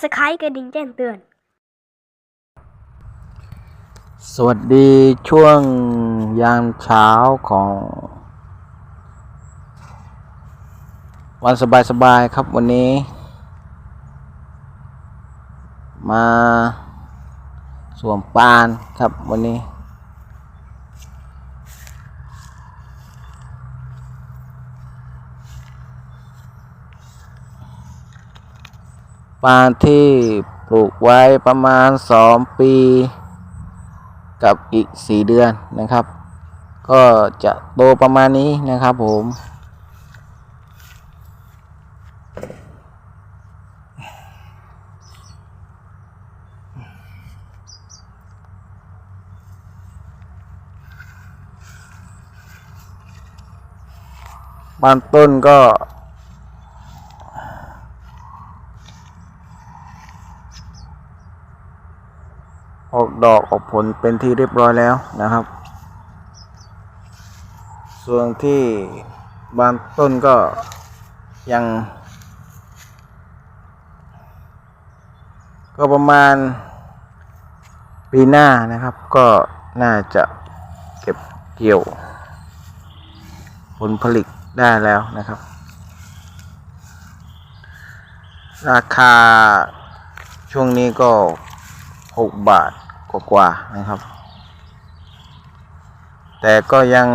Subscribe กระดิ่งแจ้งเตือน สวัสดีช่วงยามเช้าของ วันสบายๆครับวันนี้ มาสวมปานครับวันนี้ ปานที่ปลูกไว้ประมาณสองปี กับอีกสี่เดือนนะครับ ก็จะโตประมาณนี้นะครับผมบางต้นก็ ออกดอกออกผลเป็นที่เรียบร้อยแล้วนะครับ ส่วนที่บางต้นก็ยัง ก็ประมาณปีหน้านะครับ ก็น่าจะเก็บเกี่ยว ผลผลิตได้แล้วนะครับ ราคาช่วงนี้ก็ 6 บาทกว่าๆนะครับ แต่ก็ยัง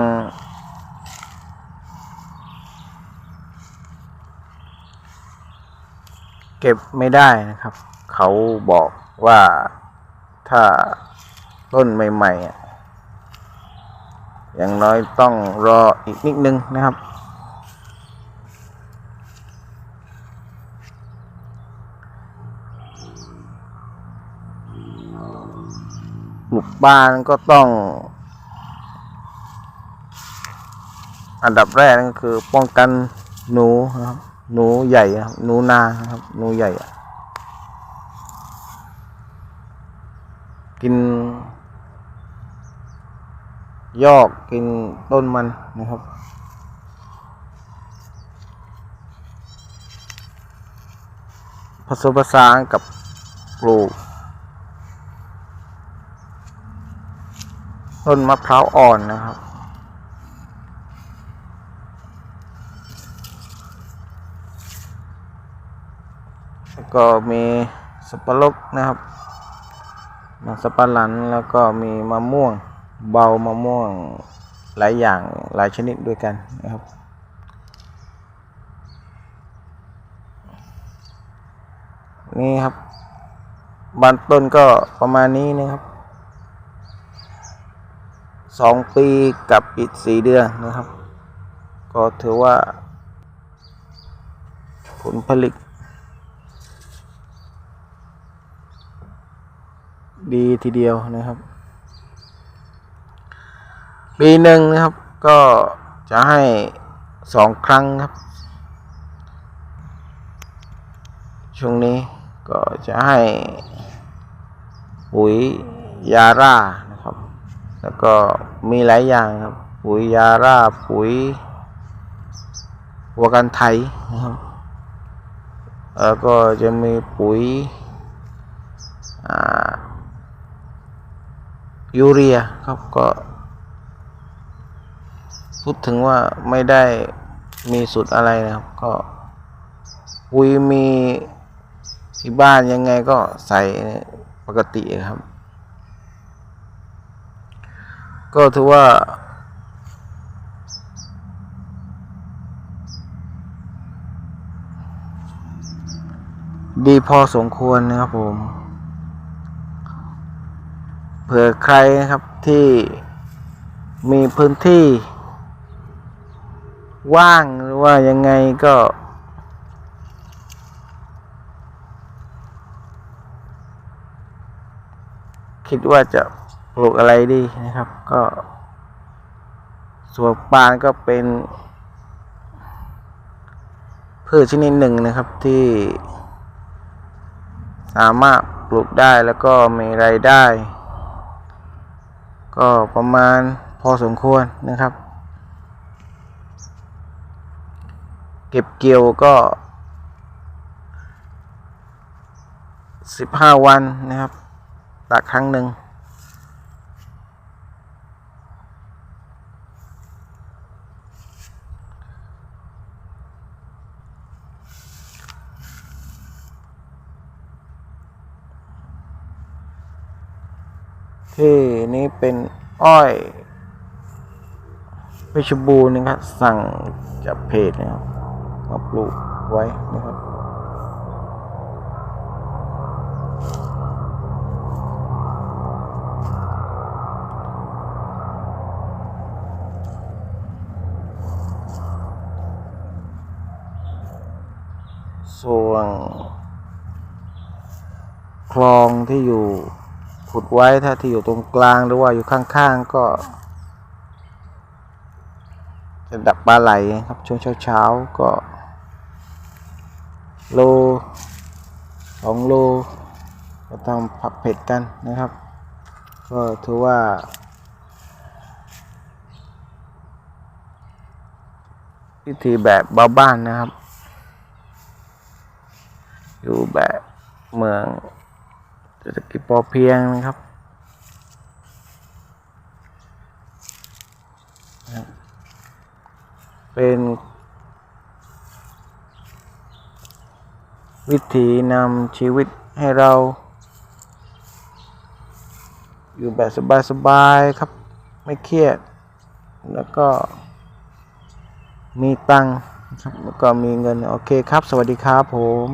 เก็บไม่ได้นะครับ เขาบอกว่าถ้าต้นใหม่ๆอะอย่างน้อยต้องรออีกนิดนึงนะครับ ปลูกบ้านก็ต้อง อันดับแรกก็คือป้องกันหนูครับหนูใหญ่ครับหนูนาครับหนูใหญ่ กิน ยอกกินต้นมันนะครับผสมผสานกับปลูก ต้นมะพร้าวอ่อนนะครับแล้วก็มีสับปะรดนะครับมันสับปะหลันแล้วก็มีมะม่วงเบามะม่วงหลายอย่างหลายชนิดด้วยกันนะครับนี่ครับบานต้นก็ประมาณนี้นะครับ สองปีกับอีกสี่เดือนนะครับ ก็ถือว่า ผลผลิต ดีทีเดียวนะครับ ปีหนึ่งนะครับ ก็จะให้สองครั้งครับ ช่วงนี้ก็จะให้ปุ๋ยยาร่า แล้วก็มีหลายอย่างครับ ปุ๋ยยาราปุ๋ยหัวกันไทยนะครับแล้วก็จะมีปุ๋ยยูเรียครับก็พูดถึงว่าไม่ได้มีสูตรอะไรนะครับ ก็ปุ๋ยมีที่บ้านยังไงก็ใส่ปกติครับ ก็ถือว่า ดีพอสมควรนะครับผม เผื่อใครนะครับที่มีพื้นที่ ว่างหรือว่ายังไงก็คิดว่าจะ ลูกอะไรดีนะครับ ก็สวนปานก็เป็นพืชชนิดหนึ่งนะครับที่สามารถปลูกได้แล้วก็มีรายได้ ก็ประมาณพอสมควรนะครับ เก็บเกี่ยวก็สิบห้าวันนะครับตักครั้งหนึ่ง ที่นี้เป็นอ้อยเพชรบูรณ์นะครับ สั่งจากเพจนะครับมาปลูกไว้นะครับส่วนคลองที่อยู่ ขุดไว้ถ้าที่อยู่ตรงกลางหรือว่าอยู่ข้างๆก็จะดับปลาไหลครับช่วงเช้าๆก็ โลสองโลก็ต้องผัดเผ็ดกันนะครับ ก็ถือว่า วิธีแบบบ้านๆนะครับ อยู่แบบเมือง เศรษฐกิจพอเพียงนะครับ เป็นวิธีนำชีวิตให้เรา อยู่แบบสบายๆครับ ไม่เครียด แล้วก็มีตังค์แล้วก็มีเงิน โอเคครับ สวัสดีครับผม